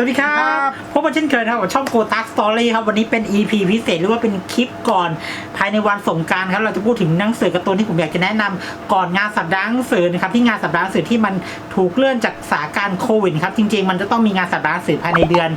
สวัสดีครับพบกันเช่นเคยนะครับกับช่องโกตัสสตอรี่ครับ วันนี้เป็น EP พิเศษหรือว่าเป็นคลิปก่อนภายในวันสงกรารครับ เราจะพูดถึงหนังสือการ์ตูนที่ผมอยากจะแนะนำก่อนงานสัปดาห์หนังสือนะครับที่งานสัปดาห์หนังสือที่มันถูกเลื่อนจากสถานการณ์โควิดครับ จริง ๆ มันจะต้องมีงานสัปดาห์หนังสือภายในเดือน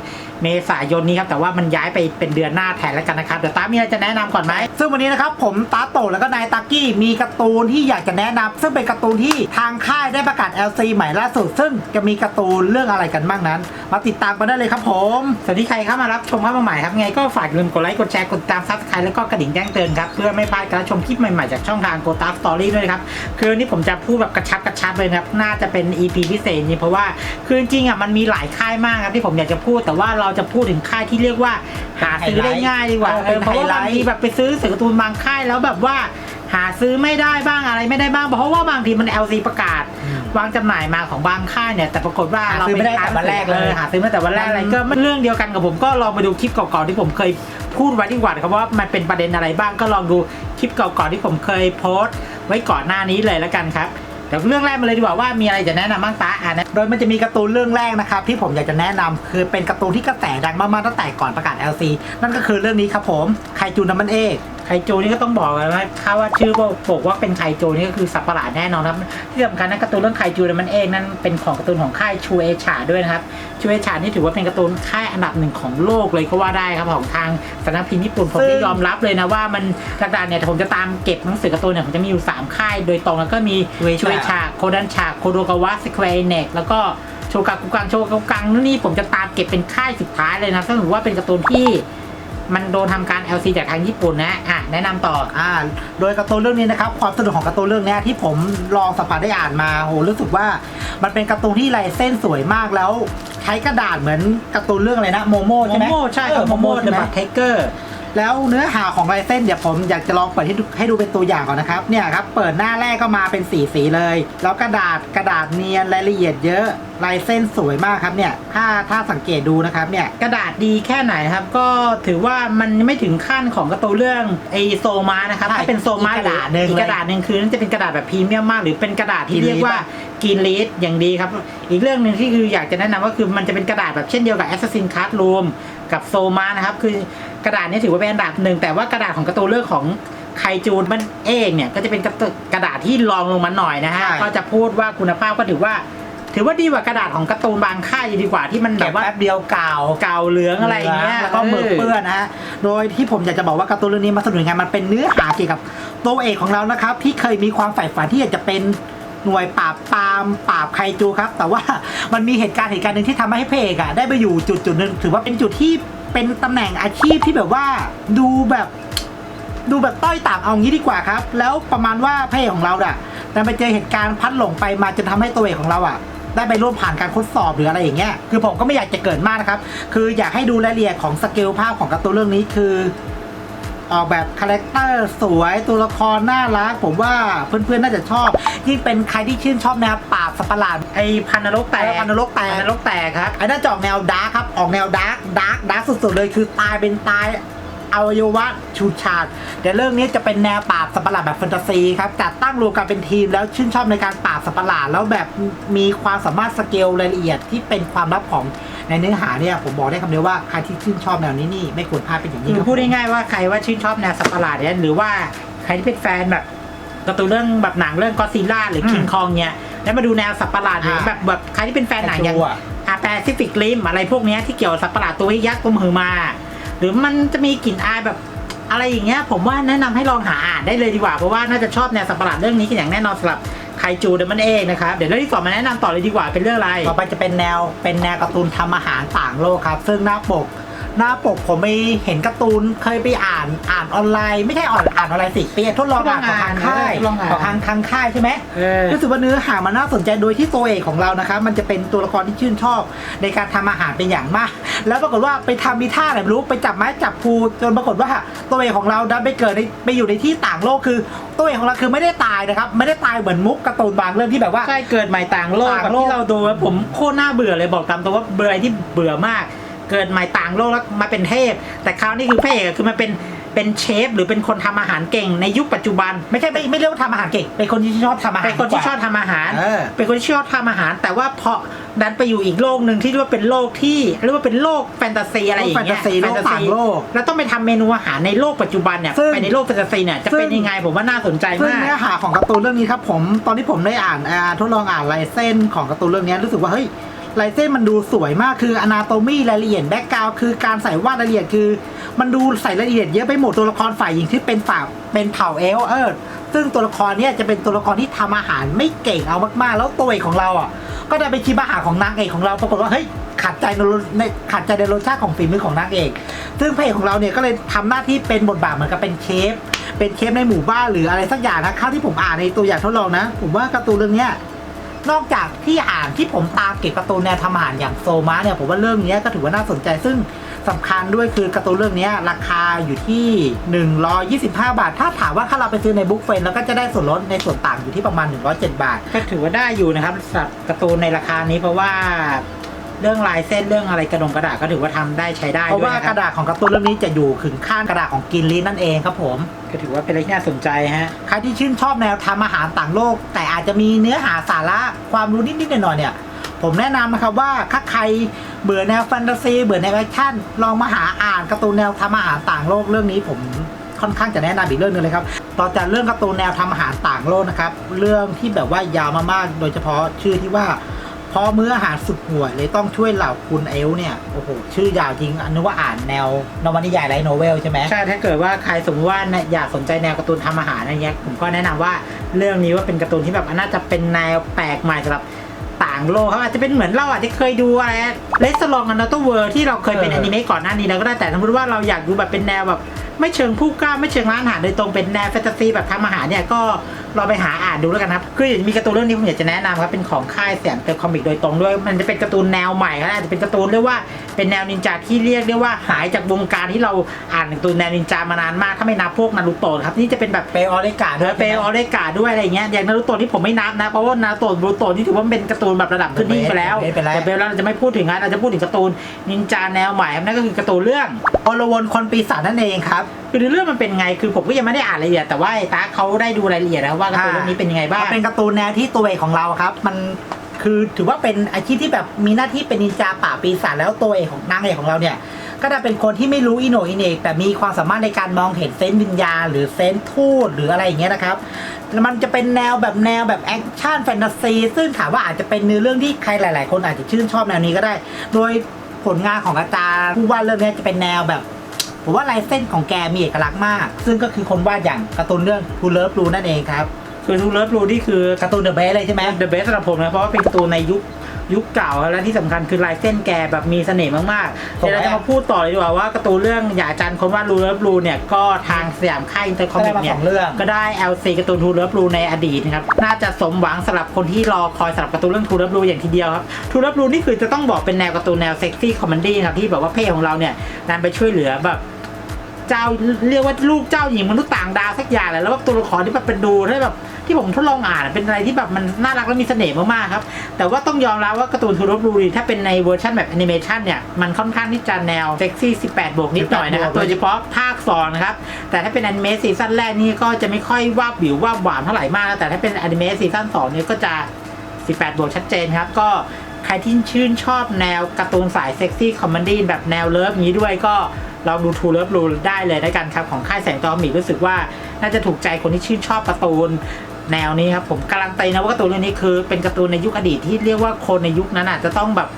เมษายนนี้ครับแต่ว่ามันย้ายไปเป็นเดือนหน้าแทนแล้วกันนะครับเดี๋ยวตามีอะไรจะแนะนำก่อนไหมซึ่งวันนี้นะครับผมตาโตแล้วก็นายตากี้มีการ์ตูนที่อยากจะแนะนำซึ่งเป็นการ์ตูนที่ทางค่ายได้ประกาศ LC ใหม่ล่าสุด ซึ่งจะมีการ์ตูนเรื่องอะไรกันบ้างนั้น มาติดตามกันได้เลยครับผมสวัสดีใครเข้ามารับชมเข้ามาใหม่ครับไงก็ฝากอย่าลืมกดไลค์กดแชร์กดติดตามซับสไครต์แล้วก็กระดิ่งแจ้งเตือนครับเพื่อไม่พลาดการชมคลิปใหม่ๆจากช่องทางโกตาสตอรี่ด้วยครับคือวันนี้ผมจะพูดแบบกระชับกระชับเลยครับน่าจะเป็น EP พิเศษนี่เพราะว่าคือจริงอะมันมีหลายค่ายมากครับที่ผมอยากจะพูดแต่ว่าเราจะพูดถึงค่ายที่เรียกว่าหาซื้อได้ง่ายดีกว่าเออเออเพราะว่าเป็นไฮไลบางท์ทีแบบไปซื้อสื่อการ์ตูนบางค่ายแล้วแบบว่าหาซื้อไม่ได้บ้างอะไรไม่ได้บ้าง เพราะว่าบางทีมัน LC ประกาศ วางจำหน่ายมาของบางค่ายเนี่ย แต่ปรากฏว่าหาเราซื้อไม่ได้แต่วันแรกเลยหาซื้อไม่ได้แต่วันแรกอะไรก็เรื่องเดียวกันกับผมก็ลองไปดูคลิปเก่าๆที่ผมเคยพูดไว้ดีกว่านะครับว่ามันเป็นประเด็นอะไรบ้างก็ลองดูคลิปเก่าๆที่ผมเคยโพสต์ไว้ก่อนหน้านี้เลยแล้วกันครับเดี๋ยวเรื่องแรกมาเลยดีกว่าว่ามีอะไรจะแนะนำบ้างตาอ่านนะโดยมันจะมีการ์ตูนเรื่องแรกนะครับที่ผมอยากจะแนะนำคือเป็นการ์ตูนที่กระแสดังมากๆตั้งแต่ก่อนประกาศ LC นั่นก็คือเรื่องนี้ครับผมไคจูนัมมันเอก จูนี่ก็ต้องบอกเลยว่าถ้าว่าชื่อบอกว่าเป็นไคจูนี่ก็คือสัตว์ประหลาดแน่นอนครับที่สำคัญนะการ์ตูนเรื่องไคจูเนี่ยมันเองนั่นเป็นของการ์ตูนของค่ายชูเอชาด้วยนะครับชูเอชานี่ถือว่าเป็นการ์ตูนค่ายอันดับหนึ่งของโลกเลยก็ว่าได้ครับของทางสำนักพิมพ์ญี่ปุ่นผมซึ่ได้งยอมรับเลยนะว่ามันดักดานเนี่ยผมจะตามเก็บหนังสือการ์ตูนเนี่ยผมจะมีอยู่3ค่ายโดยตรงแล้วก็มีชูเอชาโคดันชาโคโดกาวะสแควร์เน็กแล้วก็โชกากุกังโชกากุกังนี่ผมจะตามเก็บเป็นค่ายสุดท้ายเลยนะถ้าถือว่าเป็นการ์ตูนที่ มันโดนทำการ LC จากทางญี่ปุ่นนะอะแนะนำต่ออ่าโดยการ์ตูนเรื่องนี้นะครับความสนุกของการ์ตูนเรื่องเนี้ยที่ผมลองสัมผัสได้อ่านมาโหรู้สึกว่า มันเป็นการ์ตูนที่ลายเส้นสวยมากแล้ว ใช้กระดาษเหมือนการ์ตูนเรื่องอะไรนะโมโมโมใช่ไหมโมใช่ครับเออโมโมใช่เดอะไหมบัตเทเกอร์ แล้วเนื้อหาของลายเส้นเดี๋ยวผมอยากจะลองเปิดให้ดูให้ดูเป็นตัวอย่างก่อนนะครับ เนี่ยครับ เปิดหน้าแรกก็มาเป็นสีสีเลย แล้วกระดาษกระดาษเนียนรายละเอียดเยอะลายเส้นสวยมากครับเนี่ยถ้าถ้าสังเกตดูนะครับเนี่ยกระดาษดีแค่ไหนครับ ก็ถือว่ามันไม่ถึงขั้นของการะตูนเรื่องไอโซมานะครับใช่ถ้าเป็นโซมาอีกกระดาษหนึ่งอีกกระดาษหนึ่งคือนั่นจะเป็นกระดาษแบบพรีเมียมมาก หรือเป็นกระดาษที่ Green เรียกว่า Leaf กินลีดอย่างดีครับ อีกเรื่องหนึ่งที่คืออยากจะแนะนำก็คือมันจะเป็นกระดาษแบบเช่นเดียวกับ Assassin Card Room กับโซมานะครับคือ กระดาษนี้ถือว่าเป็นอันดับหนึ่งแต่ว่ากระดาษของการะตูนเรื่องของไคจูนมันเองเนี่ยก็จะเป็นกระตุกระดาษที่รองลงมาหน่อยนะฮะใช่ก็จะพูดว่าคุณภาพก็ถือว่า ถือว่าดีกว่ากระดาษของการ์ตูนบางค่ายดีกว่าที่มันแบแบบบว่าแป๊บเดียวเก่าเก่าเหลืองอะไรอย่างเงี้ยแล้วก็หมึกเปื้อนนะฮะโดยที่ผมอยากจะบอกว่าการ์ตูนเรื่องนี้มาสนุกยังไงมันเป็นเนื้อหาเกี่ยวกับตัวเอกของเรานะครับที่เคยมีความใฝ่ฝันที่อยากจะเป็นหน่วยปราบปรามปราบไคจูครับ แต่ว่ามันมีเหตุการณ์เหตุการณ์หนึ่งที่ทำให้พระเอกอะได้ไปอยู่จุดจุดหนึ่งถือว่าเป็นจุดที่ เป็นตำแหน่งอาชีพที่แบบว่าดูแบบดูแบบต้อยต่ำเอางี้ดีกว่าครับ แล้วประมาณว่าพระเอกของเราอะดันไปเจอเหตุการณ์พัดหลงไปมาจนทำให้ตัวเอกของเราอะได้ไปร่วมผ่านการทดสอบหรืออะไรอย่างเงี้ย คือผมก็ไม่อยากจะเกิดมากนะครับ คืออยากให้ดูรายละเอียดของสเกลภาพของการ์ตูนเรื่องนี้คือ ออกแบบคาแรคเตอร์สวยตัวละครน่ารักผมว่าเพื่อนๆน่าจะชอบยิ่งเป็นใครที่ชื่นชอบแนวปราบสัตว์ประหลาดไอพันนรกแตกเออพันนรกแตกพันนรกแตกครับไอ้น่าจะออกแนวดาร์คครับออกแนวดาร์กดาร์กดาร์กสุดๆเลยคือตายเป็นตาย อวัยวะชูชาดแต่เรื่องนี้จะเป็นแนวปราบสัตว์ประหลาดแบบแฟนตาซีครับจัดตั้งรวมกันเป็นทีมแล้วชื่นชอบในการปราบสัตว์ประหลาดแล้วแบบมีความสามารถสเกลรายละเอียดที่เป็นความลับของในเนื้อหาเนี่ยผมบอกได้คำเดียวว่าใครที่ชื่นชอบแนวนี้นี่ไม่ควรพลาดเป็นอย่างยิ่คืงอครับพูดง่ายๆว่าใครว่าชื่นชอบแนวสัตว์ประหลาดเนี่ยหรือว่าใครที่เป็นแฟนแบบการ์ตูนเรื่องแบบหนังเรื่องก็ซิล่าหรือคิงคองเนี่ยแล้วมาดูแนวสัตว์ประหลาดหรือแบบแบบใครที่เป็นแฟนหนังอย่างตัวอาแปซิฟิกริมอะไรพวกเนี้ยที่เกี่ยวกับสัตว์ประหลาดตัวยักษ์ตัวมือมา หรือมันจะมีกลิ่นอายแบบอะไรอย่างเงี้ยผมว่าแนะนำให้ลองหาอ่านได้เลยดีกว่าเพราะว่าน่าจะชอบแนวสัตว์ประหลาดเรื่องนี้กันอย่างแน่นอนสำหรับไคจูเดมันเองนะครับเดี๋ยวเรื่องที่สองมาแนะนำต่อเลยดีกว่าเป็นเรื่องอะไร ต่อไปจะเป็นแนวเป็นแนวการ์ตูนทำอาหารต่างโลกครับ ซึ่งหน้าปก หน้าปกผมไปเห็นการ์ตูนเคยไปอ่านอ่านออนไลน์ไม่ใช่อ่านอ่านออนไลน์สิไปทดลองอ่านของทางค่ายทดลองอ่าน ของทางทางค่ายใช่ไหมเออ รู้สึกว่าเนื้อหามันน่าสนใจโดยที่ตัวเอกของเรานะครับมันจะเป็นตัวละครที่ชื่นชอบในการทำอาหารเป็นอย่างมาก แล้วปรากฏว่าไปทำมีท่าอะไรไม่รู้ไปจับไม้จับภูจนปรากฏว่าตัวเอกของเราดันไปเกิดในไปอยู่ในที่ต่างโลกคือ ตัวเอกของเราคือไม่ได้ตายนะครับไม่ได้ตายเหมือนมุกการ์ตูนบางเรื่องที่แบบว่า ใช่เกิดใหม่ต่างโลกต่างแบบโลก ที่เราดูแล้วผมโคตรน่าเบื่อเลยบอกตามตรงว่าเบื่ออะไรที่เบื่อมาก เกิดใหม่ต่างโลกแล้วมาเป็นเทพ แต่คราวนี้คือพระเอกอะคือมันเป็นเป็นเชฟหรือเป็นคนทำอาหารเก่งในยุคปัจจุบัน ไม่ใช่ไม่ไม่เรียกว่าทำอาหารเก่งเป็นคนที่ชอบทำอาหารเป็นคนที่ดีกว่าชอบทำอาหารเออเป็นคนที่ชอบทำอาหาร แต่ว่าพอดันไปอยู่อีกโลกหนึ่งที่เรียกว่าเป็นโลกที่เรียกว่าเป็นโลกแฟนตาซีอะไรอย่างเงี้ยโลกแฟนตาซีโลกต่างโลก แล้วต้องไปทำเมนูอาหารในโลกปัจจุบันเนี่ยซึ่งไปในโลกแฟนตาซีเนี่ยจะเป็นซึ่งยังไงผมว่าน่าสนใจซึ่งมากเนื้อหาของการ์ตูนเรื่องนี้ครับผมตอนที่ผมได้อ่านอ่าทดลองอ่านลายเส้นของการ์ตูนเรื่องนี้รู้สึกว่าเฮ้ย ลายเส้นมันดูสวยมากคืออนาโตมีรายละเอียดแบ็กกราวคือการใส่วาดรายละเอียดคือ มันดูใส่รายละเอียดเยอะไปหมดตัวละครฝ่ายหญิงที่เป็นฝ่าเป็นเผ่าเอลเออซึ่งตัวละครเนี้ยจะเป็นตัวละครที่ทำอาหารไม่เก่งเอามากๆ แล้วตัวเอกของเราอะ ก็ได้ไปชิมอาหารของนางเอกของเราปรากฏว่าเฮ้ยขัดใจในขัดใจในรสชาติของฝีมือของนางเอก ซึ่งพระเอกของเราเนี่ยก็เลยทำหน้าที่เป็นบทบาทเหมือนกับเป็นเชฟเป็นเชฟในหมู่บ้านหรืออะไรสักอย่างนะข้าวที่ผมอ่านในตัวอย่างทดลองนะ ผมว่าการ์ตูนเรื่องเนี้ย นอกจากที่อ่านที่ผมตามเก็บการ์ตูนแนวทำอาหารอย่างโซมาเนี่ยผมว่าเรื่องนี้ก็ถือว่าน่าสนใจซึ่งสำคัญด้วยคือการ์ตูนเรื่องนี้ราคาอยู่ที่ 125 บาท ถ้าถามว่าถ้าเราไปซื้อในบุ๊กเฟนเราก็จะได้ส่วนลดในส่วนต่างอยู่ที่ประมาณ 107 บาท ก็ถือว่าได้อยู่นะครับสำหรับการ์ตูนในราคานี้เพราะว่า เรื่องลายเส้นเรื่องอะไรกระดงกระดาษก็ถือว่าทำได้ใช้ได้เพราะด้วยว่านะคกรับระดาษของการ์ตูนเรื่องนี้จะอยู่ขึงข้างกระดาษของกินลีนั่นเองครับผม ก็ถือว่าเป็นอะไรที่น่าสนใจฮะ ใครที่ชื่นชอบแนวทำอาหารต่างโลก แต่อาจจะมีเนื้อหาสาระความรู้นิดๆหน่อยๆเนี่ย ผมแนะนำนะครับว่าถ้าใครเบื่อแนวแฟนตาซีเบื่อแนวแอคชั่นลองมาหาอ่านการ์ตูนแนวทำอาหารต่างโลกเรื่องนี้ผมค่อนข้างจะแนะนำอีกเรื่องหนึงเลยครับต่อจากเรื่องการ์ตูนแนวทำอาหารต่างโลกนะครับเรื่องที่แบบว่ายาวมากๆโดยเฉพาะชื่อที่ว่า พอมื้ออาหารสุดห่วยเลยต้องช่วยเหล่าคุณเอลเนี่ยโอ้โหชื่อยาวจริงอันนึกว่าอ่านแนวนวนิยายไลท์โนเวลใช่ไหมใช่ถ้าเกิดว่าใครสมมติว่าเนี่ยอยากสนใจแนวการ์ตูนทำอาหารอะไรเงี้ยผมก็แนะนำว่าเรื่องนี้ว่าเป็นการ์ตูนที่แบบน่าจะเป็นแนวแปลกใหม่สำหรับต่างโลกเขาอาจจะเป็นเหมือนเราอาจจะเคยดูอะไรเลสลองกันนอตเวิร์ที่เราเคยเป็นเอออนิเมะก่อนหน้านี้แล้วก็ได้แต่สมมติว่าเราอยากดูแบบเป็นแนวแบบไม่เชิงผู้กล้าไม่เชิงร้านอาหารโดยตรงเป็นแนวแฟนตาซีแบบทำอาหารเนี่ยก็ เราไปหาอ่านดูแล้วกันครับคืออยากจะมีการ์ตูนเรื่องนี้ผมอยากจะแนะนำครับเป็นของค่ายแสนเตอร์คอมิกโดยตรงด้วย มันจะเป็นการ์ตูนแนวใหม่ครับอาจจะเป็นการ์ตูนเรียกว่าเป็นแนวนินจาที่เรียกได้ว่าหายจากวงการที่เราอ่านการ์ตูนแนวนินจามานานมากถ้าไม่นับพวกนารูโตะครับนี่จะเป็นแบบเปออเลกาเออเปออเรกาด้วยอะไรอย่างเงี้ยอย่างนารูโตะที่ผมไม่นับนะเพราะว่านารูโตะบรูโตะนี่ถือว่าเป็นการ์ตูนแบบระดับขึ้นหิ้งไปแล้วไปแล้วแต่เบลเราจะไม่พูดถึงนะเราจะพูดถึงการ์ตูนนินจาแนวใหม่ครับนั่นก็คือการ์ตูนเรื่องอลวนคนปีศาจนั่นเองครับ คือเรื่องมันเป็นไงคือผมก็ยังไม่ได้อ่านรายละเอียดแต่ว่าไอ้ตาเขาได้ดูรายละเอียดแล้วว่าการ์ตูนเรื่องนี้เป็นยังไงบ้างมันเป็นการ์ตูนแนวที่ตัวเอกของเราครับ มันคือถือว่าเป็นอาชีพที่แบบมีหน้าที่เป็นนินจาป่าบปีศาจแล้วตัวเอกของนางเอกของเราเนี่ย ก็จะเป็นคนที่ไม่รู้อิโหนอิเหนกแต่มีความสามารถในการมองเห็นเซนส์วิญญาณหรือเซนส์ทูตหรืออะไรอย่างเงี้ยนะครับแล้วมันจะเป็นแนวแบบแนวแบบแอคชั่นแฟนตาซีซึ่งถามว่าอาจจะเป็นเนื้อเรื่องที่ใครหลาย ๆ คนอาจจะชื่นชอบแนวนี้ก็ได้ โดยผลงานของอาจารย์ผู้วาดเรื่องเนี้ยจะเป็นแนวแบบ ผมว่าลายเส้นของแกมีเอกลักษณ์มาก ซึ่งก็คือคนวาดอย่างการ์ตูนเรื่อง Who Love Blue นั่นเองครับ คือทูเลิฟรูนี่คือการ์ตูนเดอะเบสเลยใช่ไหมเดอะเบสสำหรับผมนะเพราะว่าเป็นการ์ตูนในยุคยุคเก่าและที่สำคัญคือลายเส้นแกแบบมีเสน่ห์มากๆผมเดี๋ยวเราจะมาพูดต่อเลยดีกว่าว่าการ์ตูนเรื่องอย่าจันคนว่ารูเลิฟรูเนี่ยก็ทางสยามค่ายอินเตอร์คอมิกได้มาเนี่สยองเรื่องก็ได้ LC การ์ตูนทูเลิฟรูในอดีตนะครับน่าจะสมหวังสำหรับคนที่รอคอยสำหรับการ์ตูนเรื่องทูเลิฟรูอย่างทีเดียวครับทูเลิฟรูนี่คือจะต้องบอกเป็นแนวการ์ตูนแนวเซ็กซี่คอมเมดี้ครับที่แบบว่าเพ่ของเราเนี่ยดันไปช่วยเหลือแบบ เจ้าเรียกว่าลูกเจ้าหญิงมนุษย์ต่างดาวสักอย่างแหละแล้วว่าตัวละครที่แบบเป็นดูได้แบบที่ผมทดลองอ่านเป็นอะไรที่แบบมันน่ารักและมีเสน่ห์มากๆครับ แต่ว่าต้องยอมรับว่าการ์ตูนทูรบลูรีถ้าเป็นในเวอร์ชันแบบแอนิเมชันเนี่ย มันค่อนข้างที่จะแนวเซ็กซี่18 บวกนิดหน่อยนะครับ18บวกโดยเฉพาะภาค2นะครับ แต่ถ้าเป็นแอนิเมชันซีซั่นแรกนี่ก็จะไม่ค่อยวาบวิววาบหวานเท่าไหร่มากนะแต่ถ้าเป็นแอนิเมชันซีซั่น2เนี่ยก็จะ 18 บวกชัดเจนครับก็ใครที่ชื่นชอบแนวการ์ตูนสายเซ็กซี่คอมเมดี้แบบแนวเลิฟอย่างนี้ด้วยก็ ลองดูทูเลิฟรูได้เลยได้กันครับ ของค่ายแสงตอมีรู้สึกว่าน่าจะถูกใจคนที่ชื่นชอบการ์ตูนแนวนี้ครับผมการันตีนะว่าการ์ตูนเรื่องนี้คือเป็นการ์ตูนในยุคอดีตที่เรียกว่าคนในยุคนั้นอาจจะต้องแบบ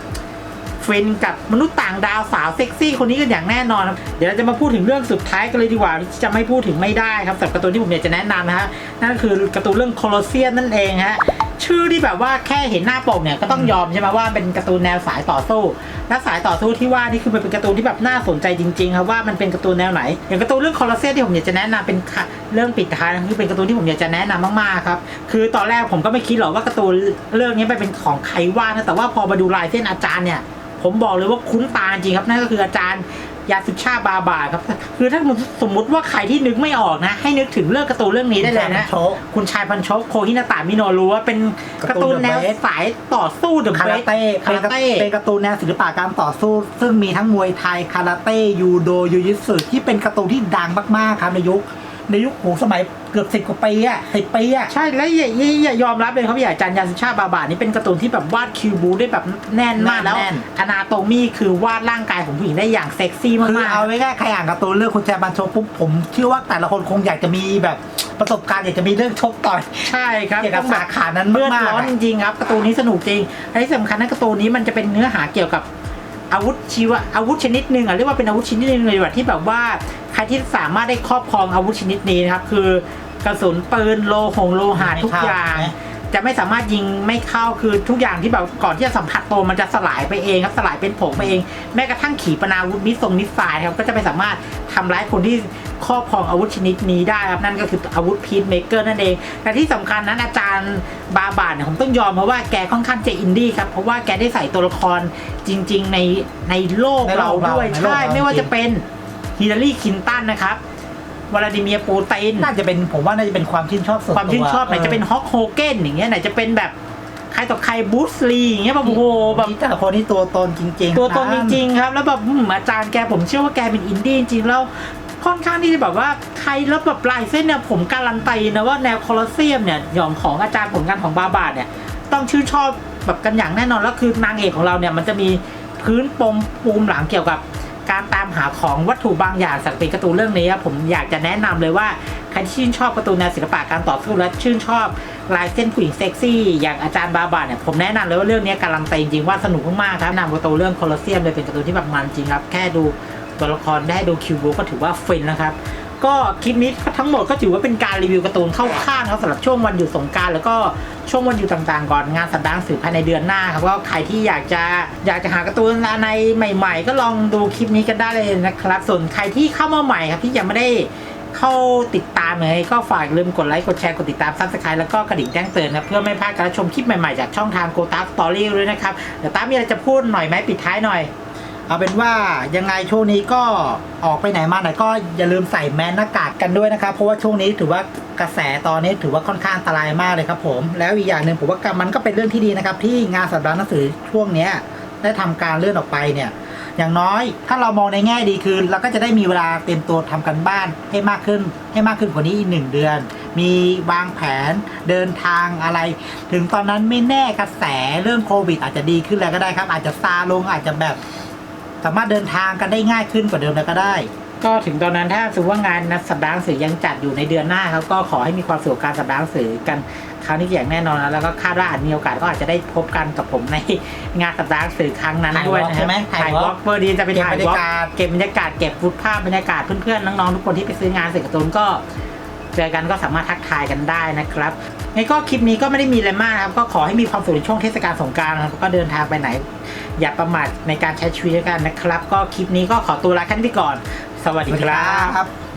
ฟินกับมนุษย์ต่างดาวสาวเซ็กซี่คนนี้กันอย่างแน่นอนครับเดี๋ยวเราจะมาพูดถึงเรื่องสุดท้ายกันเลยดีกว่าที่จะไม่พูดถึงไม่ได้ครับสำหรับการ์ตูนที่ผมอยากจะแนะนำนะฮะนั่นคือการ์ตูนเรื่องโคลอเซียนนั่นเองฮะ ชื่อที่แบบว่าแค่เห็นหน้าปกเนี่ยก็ต้องยอมใช่ไหมว่าเป็นการ์ตูนแนวสายต่อสู้และสายต่อสู้ที่ว่านี่คือมันเป็นการ์ตูนที่แบบน่าสนใจจริงๆครับว่ามันเป็นการ์ตูนแนวไหน อย่างการ์ตูนเรื่องคลอสเซียที่ผมอยากจะแนะนำเป็นเรื่องปิดท้ายนะคือเป็นการ์ตูนที่ผมอยากจะแนะนำมากๆครับคือตอนแรกผมก็ไม่คิดหรอกว่าการ์ตูนเรื่องนี้ไปเป็นของใครวาดนะแต่ว่าพอมาดูลายเส้นอาจารย์เนี่ยผมบอกเลยว่าคุ้นตาจริงครับนั่นก็คืออาจารย์ ยาสุชาบาบาครับ คือถ้าสมมุติว่าใครที่นึกไม่ออกนะ ให้นึกถึงเรื่องการ์ตูนเรื่องนี้ได้เลยนะโชว์คุณชายพันชกโคฮินาตะมิโนรุว่าเป็นการ์ตูนแนวการ์ตูน The Best สายต่อสู้เดอะคาเบราสเต้คาราเต้เป็นการ์ตูนแนวศิลปะการต่อสู้ ซึ่งมีทั้งมวยไทยคาราเต้ยูโดยูยิสึที่เป็นการ์ตูนที่ดังมากๆครับในยุค ในยุคโหสมัยเกือบสิบกว่าปีอะสิบปีอะใช่แล้วอย่าอย่าอย่ายอมรับเลยครับอย่าอาจารย์ยาสุชาบาบานี่เป็นการ์ตูนที่แบบวาดคิวบูได้แบบแน่นมากแล้วอนาโตมีคือวาดร่างกายของผู้หญิงได้อย่างเซ็กซี่คือมากเอาไว้ง่ายๆใครอ่านการ์ตูนเรื่องคุณแจบันโชปุ๊บผมเชื่อว่าแต่ละคนคงอยากจะมีแบบประสบการณ์อยากจะมีเรื่องชกต่อยๆใช่ครับเกี่ยวกับต้องแบสาบ ขานั้นเลือดมากร้ๆอนอะจริงๆครับการ์ตูนนี้สนุกจริงและที่สำคัญนะการ์ตูนนี้มันจะเป็นเนื้อหาเกี่ยวกับ อาวุธชีวะอาวุธชนิดหนึ่งอะเรียกว่าเป็นอาวุธชนิดหนึ่งเลยว่าที่แบบว่าใครที่สามารถได้ครอบครองอาวุธชนิดนี้นะครับ คือกระสุนปืนโลหงโลหะทุกอย่าง จะไม่สามารถยิงไม่เข้าคือทุกอย่างที่แบบก่อนที่จะสัมผัสตัวมันจะสลายไปเองครับสลายเป็นผงไปเอง แม้กระทั่งขีปนาวุธมิสซงมิสไซล์ครับก็จะไม่สามารถทำร้ายคนที่ครอบครองอาวุธชนิดนี้ได้ครับนั่นก็คืออาวุธพีทเมเกอร์นั่นเองแต่ที่สำคัญนั้นอาจารย์บาบาดเนี่ยผมต้องยอมเพราะว่าแกค่อนข้างจะอินดี้ครับเพราะว่าแกได้ใส่ตัวละครจริง ๆ ในในโลกในโลเรากเราด้วยในโลกใช่เราไม่ว่าจริงจะเป็นฮิลลารีคลินตันนะครับ วลาดิเมียร์ปูตินน่าจะเป็นผมว่าน่าจะเป็นความชื่นชอบส่วนตัวความชื่นชอบไหนจะเป็นฮอกโฮเกนอย่างเงี้ยไหนจะเป็นแบบใครต่อใครบูสลีอย่างเงี้ยแบบโอ้โหแบบที่แต่ละคนนี่ตัวตนจริง ๆ ตัวตนจนะริง ๆ ครับ แล้วแบบอืมอาจารย์แกผมเชื่อว่าแกเป็นอินดี้จริงๆแล้วค่อนข้างที่จะแบบว่าใครแล้วแบบลายเส้นเนี่ยผมการันตีนะว่าแนวโคลอสเซียมเนี่ยอย่างของอาจารย์ผลงานของบาบาดเนี่ยต้องชื่นชอบแบบกันอย่างแน่นอนแล้วคือนางเอกของเราเนี่ยมันจะมีพื้นปมปูมหลังเกี่ยวกับ การตามหาของวัตถุบางอย่างสัตว์ปีกการ์ตูนเรื่องนี้ผมอยากจะแนะนำเลยว่าใครที่ชื่นชอบการ์ตูนแนวศิลปะการต่อสู้และชื่นชอบลายเส้นผู้หญิงเซ็กซี่อย่างอาจารย์บาบาเนี่ยผมแนะนำเลยว่าเรื่องนี้การันตีจริงๆว่าสนุกมากๆครับนำการ์ตูนเรื่องโคลอเซียมเลยเป็นการ์ตูนที่แบบมันจริงครับแค่ดูตัวละครได้ดูคิวบูก็ถือว่าฟินนะครับ ก็คลิปนี้ทั้งหมดก็ถือว่าเป็นการรีวิวการ์ตูนเข้าข้างครับสำหรับช่วงวันหยุดสงการแล้วก็ช่วงวันหยุดต่างๆก่อนงานสัปดาห์หนังสือภายในเดือนหน้าครับก็ใครที่อยากจะอยากจะหาการ์ตูนในใหม่ ๆ ก็ลองดูคลิปนี้กันได้เลยนะครับ ส่วนใครที่เข้ามาใหม่ครับที่ยังไม่ได้เข้าติดตามเลยก็ฝากลืมกดไลค์กดแชร์กดติดตามซับสไครต์แล้วก็กระดิ่งแจ้งเตือนนะเพื่อไม่พลาดการชมคลิปใหม่ๆจากช่องทางโกตาสตอรี่ด้วยนะครับเดี๋ยวตามมีอะไรจะพูดหน่อยไหมปิดท้ายหน่อย เอาเป็นว่ายังไงช่วงนี้ก็ออกไปไหนมาไหนก็อย่าลืมใส่แมสหน้ากากกันด้วยนะครับ เพราะว่าช่วงนี้ถือว่ากระแสตอนนี้ถือว่าค่อนข้างอันตรายมากเลยครับ ผม แล้วอีกอย่างหนึ่งผมว่ามันก็เป็นเรื่องที่ดีนะครับ ที่งานสัปดาห์หนังสือช่วงเนี้ยได้ทำการเลื่อนออกไปเนี่ย อย่างน้อยถ้าเรามองในแง่ดีคือเราก็จะได้มีเวลาเตรียมตัวทำกันบ้านให้มากขึ้น ให้มากขึ้นกว่านี้อีกหนึ่งเดือน มีวางแผนเดินทางอะไร ถึงตอนนั้นไม่แน่กระแสเรื่องโควิด อาจจะดีขึ้นแล้วก็ได้ครับ อาจจะซาลงอาจจะแบบ สามารถเดินทางกันได้ง่ายขึ้นกว่าเดิมแล้วก็ได้ ก็ถึงตอนนั้นถ้าสมมติว่างานนะสัปดาห์หนังสือยังจัดอยู่ในเดือนหน้าครับก็ขอให้มีความสุขกับการสัปดาห์หนังสือกันครั้งนี้อย่างแน่นอนนะแล้วก็คาดว่าอาจมีโอกาสก็อาจจะได้พบกันกับผมในงานสัปดาห์หนังสือครั้งนั้นถ่ายด้วยวอล์กนะคใช่รับไหมถ่าถ่ายยวออล์ล์กกเบอร์ดีจะไปถ่ายเก็บบรรวอล์ยากาศกเก็บบรรยากาศเก็บฟุตภาพบรรยากาศเพื่อนๆน้องๆทุกคนที่ไปซื้องานสื่อการ์ตูนก็ เจอกันก็สามารถทักทายกันได้นะครับ ในก็คลิปนี้ก็ไม่ได้มีอะไรมากครับ ก็ขอให้มีความสุขในช่วงเทศกาลสงกรานต์ก็เดินทางไปไหน อย่าประมาทในการใช้ชีวิตกันนะครับ ก็คลิปนี้ก็ขอตัวลาแค่นี้ไปก่อน สวัสดีครับ